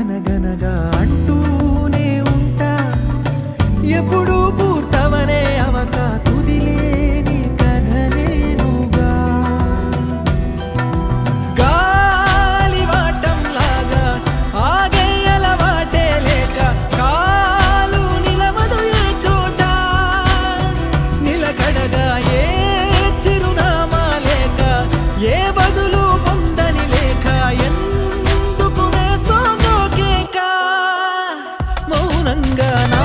గనగనగా అంటూ ganga na